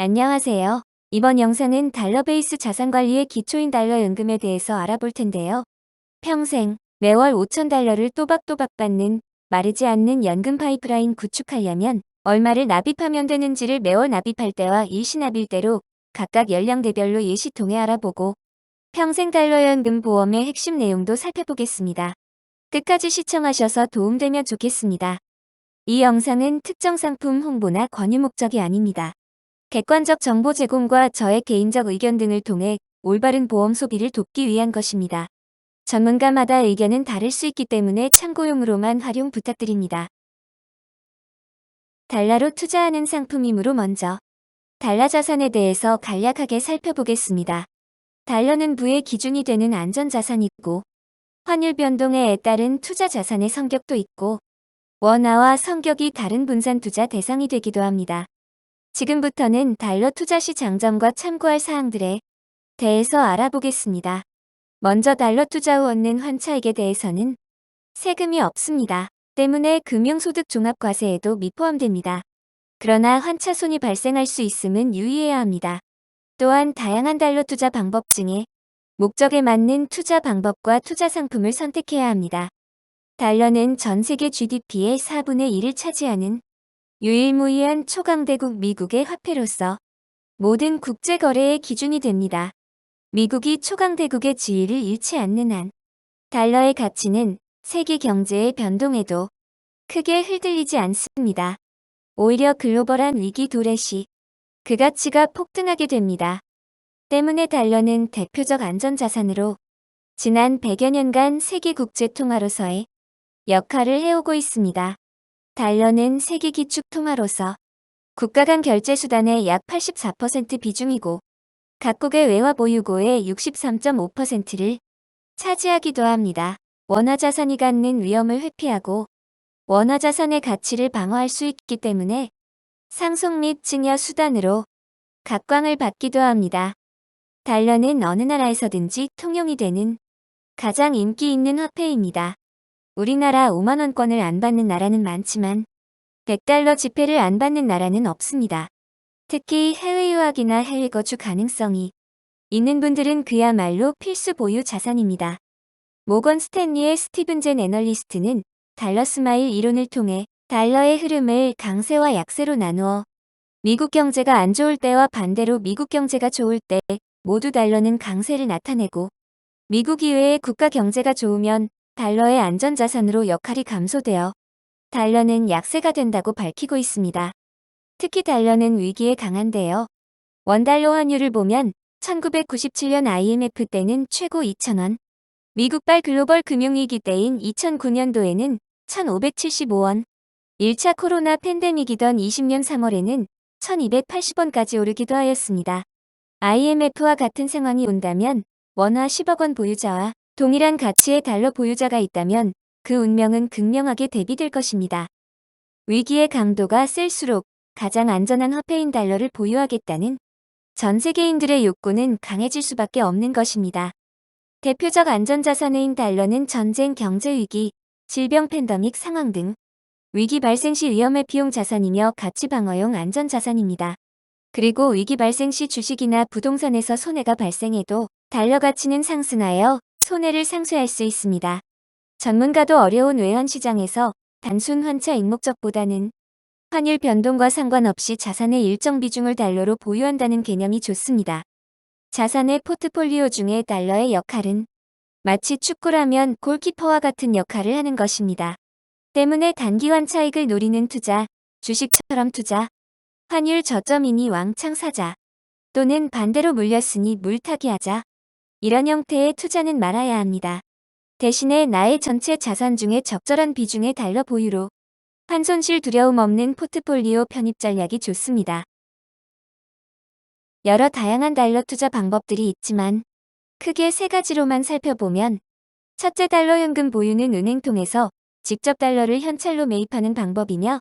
안녕하세요. 이번 영상은 달러 베이스 자산관리의 기초인 달러 연금에 대해서 알아볼 텐데요. 평생 매월 5,000달러를 또박또박 받는 마르지 않는 연금 파이프라인 구축하려면 얼마를 납입하면 되는지를 매월 납입할 때와 일시납일 때로 각각 연령대별로 예시 통해 알아보고 평생 달러 연금 보험의 핵심 내용도 살펴보겠습니다. 끝까지 시청하셔서 도움되면 좋겠습니다. 이 영상은 특정 상품 홍보나 권유 목적이 아닙니다. 객관적 정보 제공과 저의 개인적 의견 등을 통해 올바른 보험 소비를 돕기 위한 것입니다. 전문가마다 의견은 다를 수 있기 때문에 참고용으로만 활용 부탁드립니다. 달러로 투자하는 상품이므로 먼저 달러 자산에 대해서 간략하게 살펴보겠습니다. 달러는 부의 기준이 되는 안전자산이고 환율 변동에 따른 투자 자산의 성격도 있고 원화와 성격이 다른 분산 투자 대상이 되기도 합니다. 지금부터는 달러 투자 시 장점과 참고할 사항들에 대해서 알아보겠습니다. 먼저 달러 투자 후 얻는 환차익에 대해서는 세금이 없습니다. 때문에 금융소득 종합과세에도 미포함됩니다. 그러나 환차손이 발생할 수 있음은 유의해야 합니다. 또한 다양한 달러 투자 방법 중에 목적에 맞는 투자 방법과 투자 상품을 선택해야 합니다. 달러는 전 세계 GDP의 4분의 1을 차지하는 유일무이한 초강대국 미국의 화폐로서 모든 국제거래의 기준이 됩니다. 미국이 초강대국의 지위를 잃지 않는 한 달러의 가치는 세계 경제의 변동에도 크게 흔들리지 않습니다. 오히려 글로벌한 위기 도래 시 그 가치가 폭등하게 됩니다. 때문에 달러는 대표적 안전자산으로 지난 100여 년간 세계 국제 통화로서의 역할을 해오고 있습니다. 달러는 세계 기축 통화로서 국가 간 결제 수단의 약 84% 비중이고 각국의 외화 보유고의 63.5%를 차지하기도 합니다. 원화 자산이 갖는 위험을 회피하고 원화 자산의 가치를 방어할 수 있기 때문에 상속 및 증여 수단으로 각광을 받기도 합니다. 달러는 어느 나라에서든지 통용이 되는 가장 인기 있는 화폐입니다. 우리나라 5만원권을 안 받는 나라는 많지만 100달러 지폐를 안 받는 나라는 없습니다. 특히 해외 유학이나 해외 거주 가능성이 있는 분들은 그야말로 필수 보유 자산입니다. 모건 스탠리의 스티븐 젠 애널리스트는 달러 스마일 이론을 통해 달러의 흐름을 강세와 약세로 나누어 미국 경제가 안 좋을 때와 반대로 미국 경제가 좋을 때 모두 달러는 강세를 나타내고 미국 이외의 국가 경제가 좋으면 달러의 안전자산으로 역할이 감소되어 달러는 약세가 된다고 밝히고 있습니다. 특히 달러는 위기에 강한데요. 원달러 환율을 보면 1997년 IMF 때는 최고 2,000원, 미국발 글로벌 금융위기 때인 2009년도에는 1,575원, 1차 코로나 팬데믹이던 20년 3월에는 1,280원까지 오르기도 하였습니다. IMF와 같은 상황이 온다면 원화 10억 원 보유자와 동일한 가치의 달러 보유자가 있다면 그 운명은 극명하게 대비될 것입니다. 위기의 강도가 셀수록 가장 안전한 화폐인 달러를 보유하겠다는 전 세계인들의 욕구는 강해질 수밖에 없는 것입니다. 대표적 안전자산인 달러는 전쟁, 경제위기, 질병 팬더믹 상황 등 위기 발생 시 위험의 피용 자산이며 가치 방어용 안전자산입니다. 그리고 위기 발생 시 주식이나 부동산에서 손해가 발생해도 달러 가치는 상승하여 손해를 상쇄할 수 있습니다. 전문가도 어려운 외환시장에서 단순 환차익 목적보다는 환율 변동과 상관없이 자산의 일정 비중을 달러로 보유한다는 개념이 좋습니다. 자산의 포트폴리오 중에 달러의 역할은 마치 축구라면 골키퍼와 같은 역할을 하는 것입니다. 때문에 단기 환 차익을 노리는 투자, 주식처럼 투자, 환율 저점이니 왕창 사자, 또는 반대로 물렸으니 물타기 하자. 이런 형태의 투자는 말아야 합니다. 대신에 나의 전체 자산 중에 적절한 비중의 달러 보유로 환손실 두려움 없는 포트폴리오 편입 전략이 좋습니다. 여러 다양한 달러 투자 방법들이 있지만 크게 세 가지로만 살펴보면 첫째 달러 현금 보유는 은행 통해서 직접 달러를 현찰로 매입하는 방법이며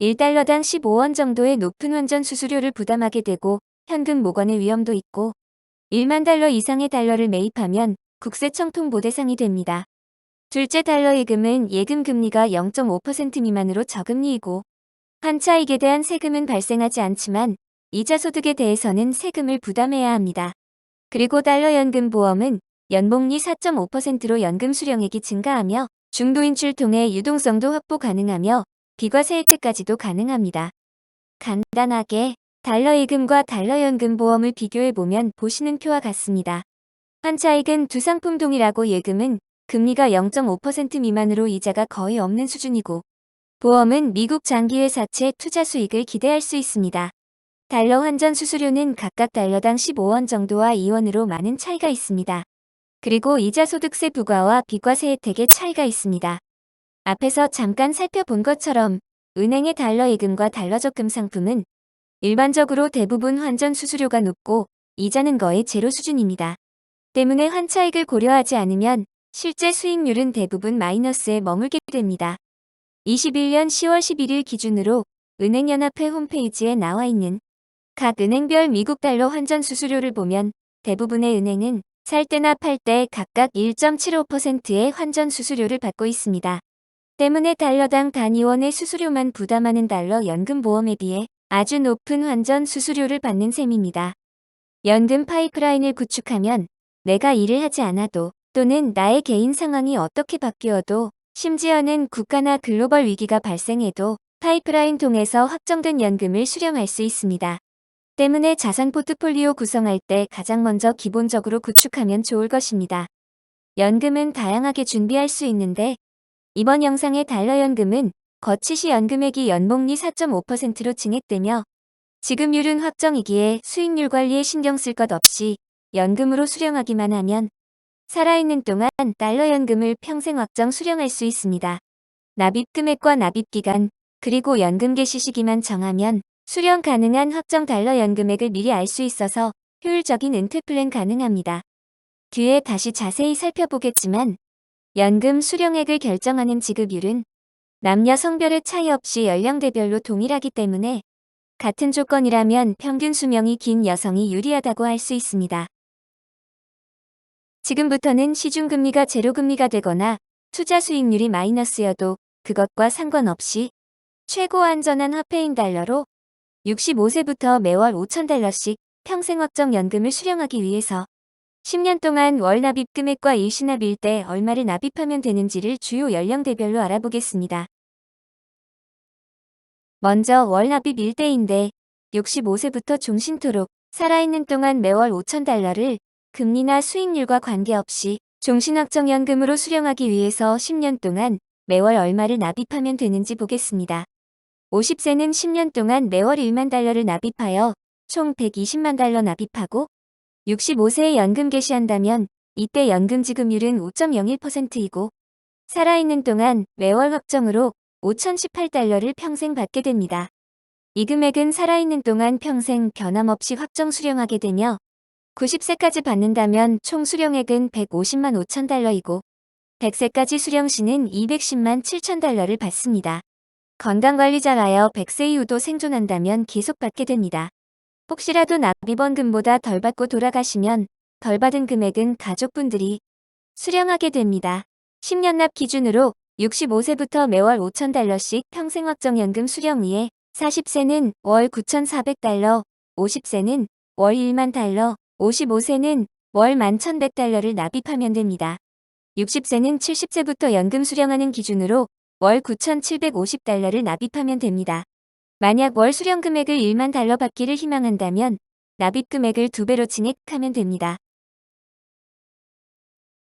1달러당 15원 정도의 높은 환전 수수료를 부담하게 되고 현금 모건의 위험도 있고 1만 달러 이상의 달러를 매입하면 국세 청통보 대상이 됩니다. 둘째 달러 예금은 예금 금리가 0.5% 미만으로 저금리이고 환차익에 대한 세금은 발생하지 않지만 이자 소득에 대해서는 세금을 부담해야 합니다. 그리고 달러 연금 보험은 연복리 4.5%로 연금 수령액이 증가하며 중도 인출 통해 유동성도 확보 가능하며 비과세 혜택까지도 가능합니다. 간단하게 달러 예금과 달러 연금 보험을 비교해보면 보시는 표와 같습니다. 한 차익은 두 상품 동일하고 예금은 금리가 0.5% 미만으로 이자가 거의 없는 수준이고 보험은 미국 장기회사채 투자 수익을 기대할 수 있습니다. 달러 환전 수수료는 각각 달러당 15원 정도와 2원으로 많은 차이가 있습니다. 그리고 이자 소득세 부과와 비과세 혜택의 차이가 있습니다. 앞에서 잠깐 살펴본 것처럼 은행의 달러 예금과 달러 적금 상품은 일반적으로 대부분 환전 수수료가 높고 이자는 거의 제로 수준입니다. 때문에 환차익을 고려하지 않으면 실제 수익률은 대부분 마이너스에 머물게 됩니다. 21년 10월 11일 기준으로 은행연합회 홈페이지에 나와 있는 각 은행별 미국 달러 환전 수수료를 보면 대부분의 은행은 살 때나 팔 때 각각 1.75%의 환전 수수료를 받고 있습니다. 때문에 달러당 단위원의 수수료만 부담하는 달러 연금보험에 비해 아주 높은 환전 수수료를 받는 셈입니다. 연금 파이프라인을 구축하면 내가 일을 하지 않아도 또는 나의 개인 상황이 어떻게 바뀌어도 심지어는 국가나 글로벌 위기가 발생해도 파이프라인 통해서 확정된 연금을 수령할 수 있습니다. 때문에 자산 포트폴리오 구성할 때 가장 먼저 기본적으로 구축하면 좋을 것입니다. 연금은 다양하게 준비할 수 있는데 이번 영상의 달러 연금은 거치시 연금액이 연복리 4.5%로 증액되며 지급률은 확정이기에 수익률 관리에 신경 쓸 것 없이 연금으로 수령하기만 하면 살아있는 동안 달러 연금을 평생 확정 수령할 수 있습니다. 납입 금액과 납입 기간, 그리고 연금 개시 시기만 정하면 수령 가능한 확정 달러 연금액을 미리 알 수 있어서 효율적인 은퇴 플랜 가능합니다. 뒤에 다시 자세히 살펴보겠지만 연금 수령액을 결정하는 지급율은 남녀 성별의 차이 없이 연령대별로 동일하기 때문에 같은 조건이라면 평균 수명이 긴 여성이 유리하다고 할 수 있습니다. 지금부터는 시중금리가 제로금리가 되거나 투자 수익률이 마이너스여도 그것과 상관없이 최고 안전한 화폐인 달러로 65세부터 매월 5천달러씩 평생 확정 연금을 수령하기 위해서 10년 동안 월 납입 금액과 일 시납일 때 얼마를 납입하면 되는지를 주요 연령대별로 알아보겠습니다. 먼저 월 납입 일대인데 65세부터 종신토록 살아있는 동안 매월 5천달러를 금리나 수익률과 관계없이 종신확정연금으로 수령하기 위해서 10년 동안 매월 얼마를 납입하면 되는지 보겠습니다. 50세는 10년 동안 매월 1만 달러를 납입하여 총 120만 달러 납입하고 65세에 연금 개시한다면 이때 연금 지급률은 5.01%이고 살아있는 동안 매월 확정으로 5,018달러를 평생 받게 됩니다. 이 금액은 살아있는 동안 평생 변함없이 확정 수령하게 되며 90세까지 받는다면 총 수령액은 150만 5천 달러이고 100세까지 수령 시는 210만 7천 달러를 받습니다. 건강관리자라여 100세 이후도 생존한다면 계속 받게 됩니다. 혹시라도 납입원금보다 덜 받고 돌아가시면 덜 받은 금액은 가족분들이 수령하게 됩니다. 10년 납 기준으로 65세부터 매월 5천달러씩 평생 확정연금 수령 위에 40세는 월 9,400달러, 50세는 월 1만 달러, 55세는 월 11,100달러를 납입하면 됩니다. 60세는 70세부터 연금 수령하는 기준으로 월 9,750달러를 납입하면 됩니다. 만약 월 수령 금액을 1만 달러 받기를 희망한다면 납입 금액을 두 배로 증액하면 됩니다.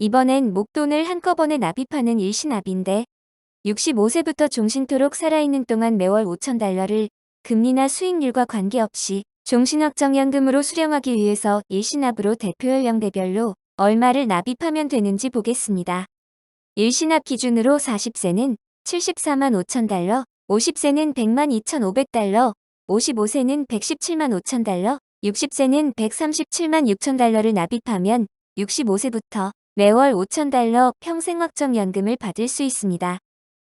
이번엔 목돈을 한꺼번에 납입하는 일시납인데 65세부터 종신토록 살아있는 동안 매월 5천달러를 금리나 수익률과 관계없이 종신확정연금으로 수령하기 위해서 일시납으로 대표 연령대별로 얼마를 납입하면 되는지 보겠습니다. 일시납 기준으로 40세는 74만 5천 달러, 50세는 100만 2,500달러, 55세는 117만 5천 달러, 60세는 137만 6천 달러를 납입하면 65세부터 매월 5천 달러 평생 확정연금을 받을 수 있습니다.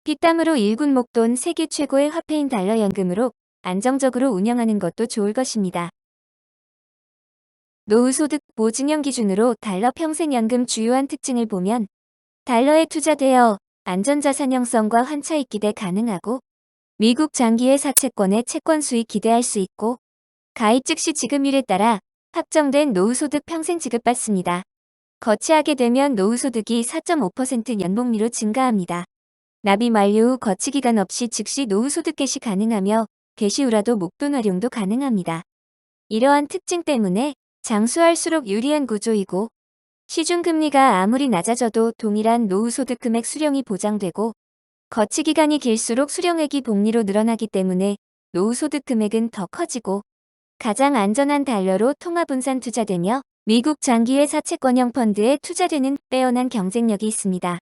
빗땀으로 일군 목돈 세계 최고의 화폐인 달러 연금으로 안정적으로 운영하는 것도 좋을 것입니다. 노후소득 보증형 기준으로 달러 평생연금 주요한 특징을 보면 달러에 투자되어 안전자산 형성과 환차익 기대 가능하고 미국 장기의 사채권의 채권 수익 기대할 수 있고 가입 즉시 지급률에 따라 확정된 노후소득 평생 지급받습니다. 거치하게 되면 노후소득이 4.5% 연봉리로 증가합니다. 납입 만료 후 거치 기간 없이 즉시 노후소득 개시 가능하며 개시 후라도 목돈 활용도 가능합니다. 이러한 특징 때문에 장수할수록 유리한 구조이고 시중금리가 아무리 낮아져도 동일한 노후소득 금액 수령이 보장되고 거치 기간이 길수록 수령액이 복리로 늘어나기 때문에 노후 소득 금액은 더 커지고 가장 안전한 달러로 통화분산 투자되며 미국 장기회사 채권형 펀드에 투자되는 빼어난 경쟁력이 있습니다.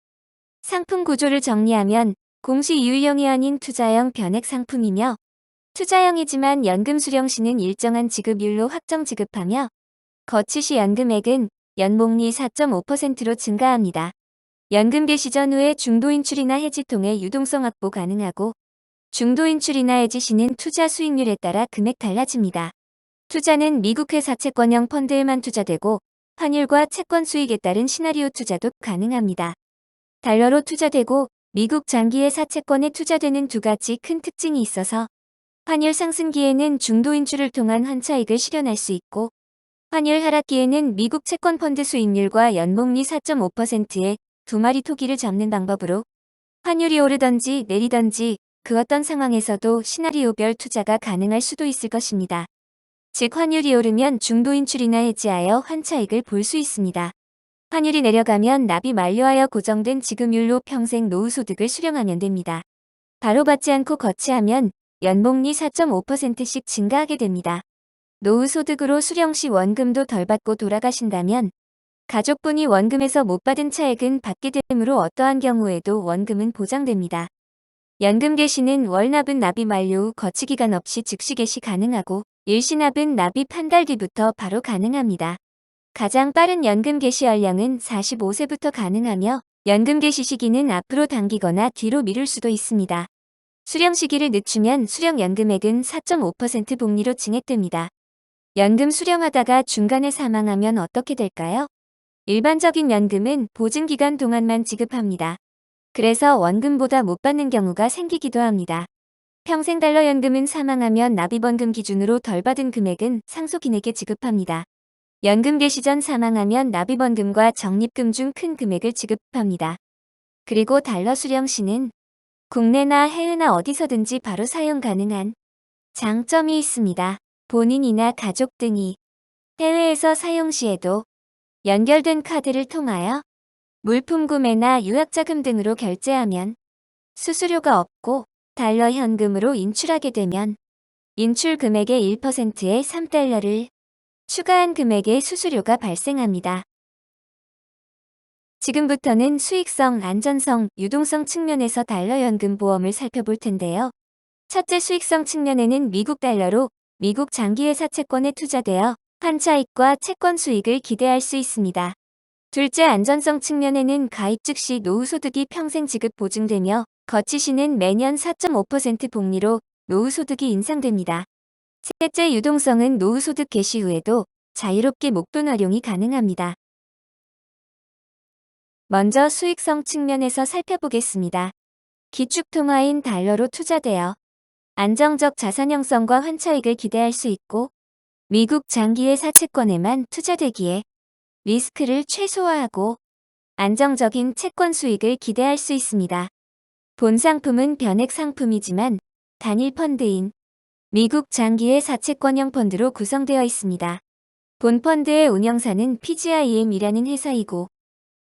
상품 구조를 정리하면 공시 유형이 아닌 투자형 변액 상품이며 투자형이지만 연금 수령 시는 일정한 지급율로 확정 지급하며 거치 시 연금액은 연봉리 4.5%로 증가합니다. 연금 개시 전후에 중도 인출이나 해지 통해 유동성 확보 가능하고 중도 인출이나 해지 시는 투자 수익률에 따라 금액 달라집니다. 투자는 미국 회사 채권형 펀드에만 투자되고 환율과 채권 수익에 따른 시나리오 투자도 가능합니다. 달러로 투자되고 미국 장기회사 채권에 투자되는 두 가지 큰 특징이 있어서 환율 상승기에는 중도 인출을 통한 환차익을 실현할 수 있고 환율 하락기에는 미국 채권 펀드 수익률과 연봉리 4.5%의 두 마리 토기를 잡는 방법으로 환율이 오르던지 내리던지 그 어떤 상황에서도 시나리오별 투자가 가능할 수도 있을 것입니다. 즉 환율이 오르면 중도 인출이나 해지하여 환차익을 볼 수 있습니다. 환율이 내려가면 납입 만료하여 고정된 지급율로 평생 노후소득을 수령하면 됩니다. 바로 받지 않고 거치하면 연봉리 4.5%씩 증가하게 됩니다. 노후소득으로 수령 시 원금도 덜 받고 돌아가신다면 가족분이 원금에서 못 받은 차액은 받게 되므로 어떠한 경우에도 원금은 보장됩니다. 연금 개시는 월납은 납입 만료 후 거치기간 없이 즉시 개시 가능하고 일시납은 납입 한 달 뒤부터 바로 가능합니다. 가장 빠른 연금 개시 연령은 45세부터 가능하며 연금 개시 시기는 앞으로 당기거나 뒤로 미룰 수도 있습니다. 수령 시기를 늦추면 수령 연금액은 4.5% 복리로 증액됩니다. 연금 수령하다가 중간에 사망하면 어떻게 될까요? 일반적인 연금은 보증기간 동안만 지급합니다. 그래서 원금보다 못 받는 경우가 생기기도 합니다. 평생 달러 연금은 사망하면 납입원금 기준으로 덜 받은 금액은 상속인에게 지급합니다. 연금 개시 전 사망하면 납입원금과 적립금 중 큰 금액을 지급합니다. 그리고 달러 수령 시는 국내나 해외나 어디서든지 바로 사용 가능한 장점이 있습니다. 본인이나 가족 등이 해외에서 사용 시에도 연결된 카드를 통하여 물품 구매나 유학자금 등으로 결제하면 수수료가 없고 달러 현금으로 인출하게 되면 인출 금액의 1%의 3달러를 추가한 금액의 수수료가 발생합니다. 지금부터는 수익성, 안전성, 유동성 측면에서 달러 연금 보험을 살펴볼 텐데요. 첫째 수익성 측면에는 미국 달러로 미국 장기회사 채권에 투자되어 환차익과 채권 수익을 기대할 수 있습니다. 둘째 안전성 측면에는 가입 즉시 노후소득이 평생 지급 보증되며 거치시는 매년 4.5% 복리로 노후소득이 인상됩니다. 셋째 유동성은 노후소득 개시 후에도 자유롭게 목돈 활용이 가능합니다. 먼저 수익성 측면에서 살펴보겠습니다. 기축통화인 달러로 투자되어 안정적 자산 형성과 환차익을 기대할 수 있고 미국 장기회사 채권에만 투자되기에 리스크를 최소화하고 안정적인 채권 수익을 기대할 수 있습니다. 본 상품은 변액 상품이지만 단일 펀드인 미국 장기회사 채권형 펀드로 구성되어 있습니다. 본 펀드의 운영사는 PGIM이라는 회사이고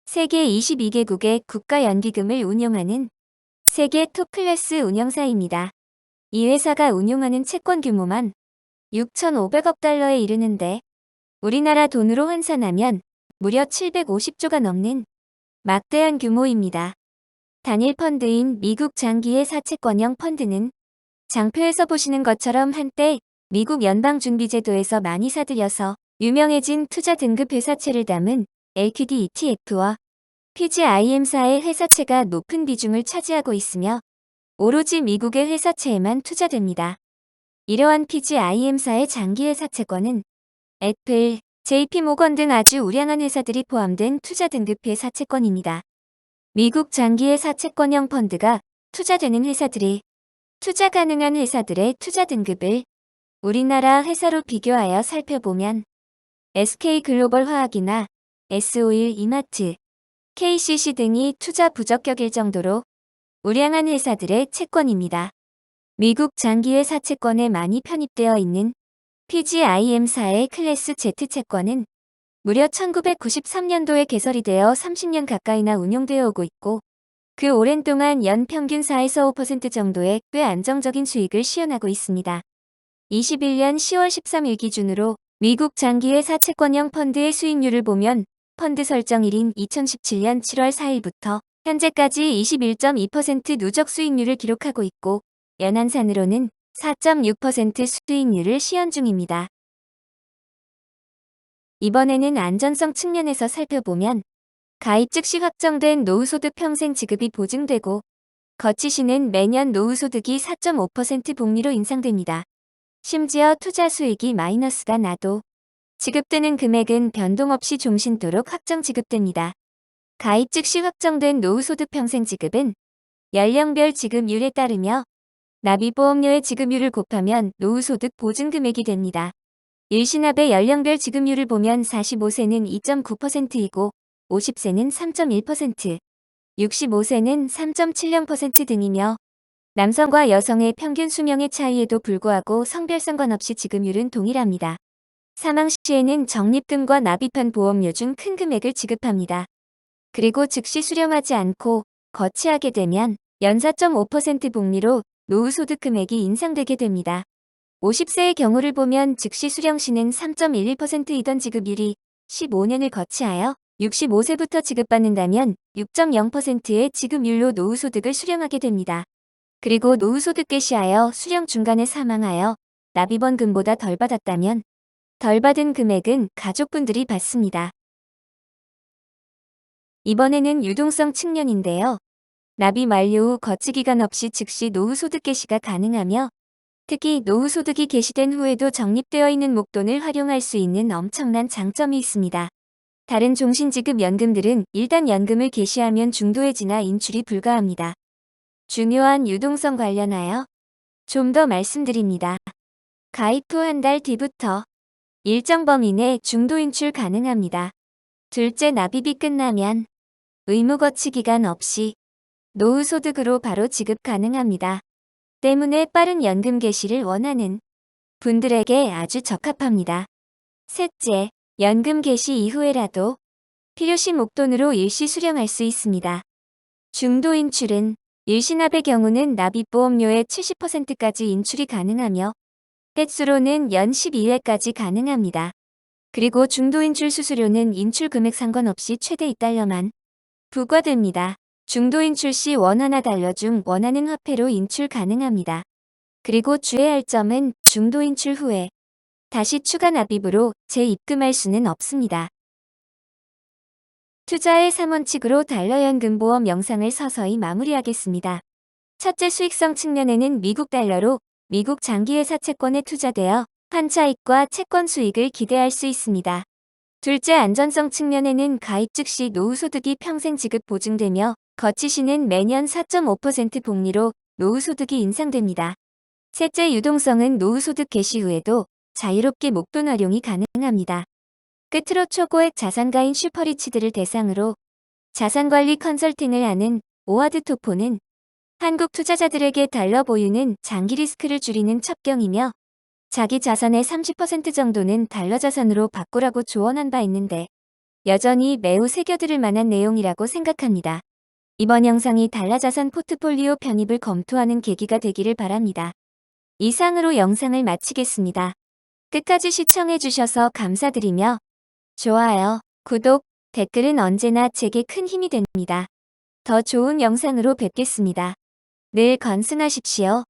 세계 22개국의 국가연기금을 운용하는 세계 톱클래스 운영사입니다. 이 회사가 운용하는 채권 규모만 6,500억 달러에 이르는데 우리나라 돈으로 환산하면 무려 750조가 넘는 막대한 규모입니다. 단일 펀드인 미국 장기회사 채권형 펀드는 장표에서 보시는 것처럼 한때 미국 연방준비제도에서 많이 사들여서 유명해진 투자 등급 회사채를 담은 LQD ETF와 PGIM사의 회사채가 높은 비중을 차지하고 있으며 오로지 미국의 회사채에만 투자됩니다. 이러한 PGIM사의 장기회사 채권은 애플, JP모건 등 아주 우량한 회사들이 포함된 투자 등급 회사 채권입니다. 미국 장기회사 채권형 펀드가 투자되는 회사들이 투자 가능한 회사들의 투자 등급을 우리나라 회사로 비교하여 살펴보면 SK글로벌 화학이나 S51 이마트, KCC 등이 투자 부적격일 정도로 우량한 회사들의 채권입니다. 미국 장기회사 채권에 많이 편입되어 있는 PGIM사의 클래스 Z 채권은 무려 1993년도에 개설이 되어 30년 가까이나 운용되어 오고 있고 그 오랜 동안 연 평균 4에서 5% 정도의 꽤 안정적인 수익을 시현하고 있습니다. 21년 10월 13일 기준으로 미국 장기회사 채권형 펀드의 수익률을 보면 펀드 설정일인 2017년 7월 4일부터 현재까지 21.2% 누적 수익률을 기록하고 있고 연한산으로는 4.6% 수익률을 시현 중입니다. 이번에는 안전성 측면에서 살펴보면 가입 즉시 확정된 노후소득 평생 지급이 보증되고 거치시는 매년 노후소득이 4.5% 복리로 인상됩니다. 심지어 투자 수익이 마이너스가 나도 지급되는 금액은 변동 없이 종신도록 확정 지급됩니다. 가입 즉시 확정된 노후소득 평생 지급은 연령별 지급률에 따르며 납입보험료의 지급률을 곱하면 노후소득 보증금액이 됩니다. 일시납의 연령별 지급률을 보면 45세는 2.9%이고 50세는 3.1%, 65세는 3.70% 등이며 남성과 여성의 평균 수명의 차이에도 불구하고 성별 상관없이 지급률은 동일합니다. 사망 시에는 적립금과 납입한 보험료 중 큰 금액을 지급합니다. 그리고 즉시 수령하지 않고 거치하게 되면 연사 4.5% 복리로 노후소득 금액이 인상되게 됩니다. 50세의 경우를 보면 즉시 수령 시는 3.11%이던 지급률이 15년을 거치하여 65세부터 지급받는다면 6.0%의 지급률로 노후소득을 수령하게 됩니다. 그리고 노후소득 개시하여 수령 중간에 사망하여 납입원금보다 덜 받았다면 덜 받은 금액은 가족분들이 받습니다. 이번에는 유동성 측면인데요. 납입 완료 후 거치기간 없이 즉시 노후소득 개시가 가능하며 특히 노후소득이 개시된 후에도 적립되어 있는 목돈을 활용할 수 있는 엄청난 장점이 있습니다. 다른 종신지급 연금들은 일단 연금을 개시하면 중도해지나 인출이 불가합니다. 중요한 유동성 관련하여 좀 더 말씀드립니다. 가입 후 한 달 뒤부터 일정 범위 내 중도 인출 가능합니다. 둘째 납입이 끝나면 의무 거치 기간 없이 노후소득으로 바로 지급 가능합니다. 때문에 빠른 연금 개시를 원하는 분들에게 아주 적합합니다. 셋째, 연금 개시 이후에라도 필요시 목돈으로 일시 수령할 수 있습니다. 중도 인출은 일시납의 경우는 납입보험료의 70%까지 인출이 가능하며 횟수로는 연 12회까지 가능합니다. 그리고 중도 인출 수수료는 인출 금액 상관없이 최대 2달러만 부과됩니다. 중도인출 시 원 하나 달러 중 원하는 화폐로 인출 가능합니다. 그리고 주의할 점은 중도인출 후에 다시 추가 납입으로 재입금할 수는 없습니다. 투자의 3원칙으로 달러연금보험 영상을 서서히 마무리하겠습니다. 첫째 수익성 측면에는 미국 달러로 미국 장기회사 채권에 투자되어 판차익과 채권 수익을 기대할 수 있습니다. 둘째 안전성 측면에는 가입 즉시 노후소득이 평생 지급 보증되며 거치시는 매년 4.5% 복리로 노후소득이 인상됩니다. 셋째 유동성은 노후소득 개시 후에도 자유롭게 목돈 활용이 가능합니다. 끝으로 초고액 자산가인 슈퍼리치들을 대상으로 자산관리 컨설팅을 하는 오하드 토포는 한국 투자자들에게 달러 보유는 장기 리스크를 줄이는 첩경이며 자기 자산의 30% 정도는 달러 자산으로 바꾸라고 조언한 바 있는데 여전히 매우 새겨들을 만한 내용이라고 생각합니다. 이번 영상이 달러 자산 포트폴리오 편입을 검토하는 계기가 되기를 바랍니다. 이상으로 영상을 마치겠습니다. 끝까지 시청해주셔서 감사드리며 좋아요, 구독, 댓글은 언제나 제게 큰 힘이 됩니다. 더 좋은 영상으로 뵙겠습니다. 늘 건승하십시오.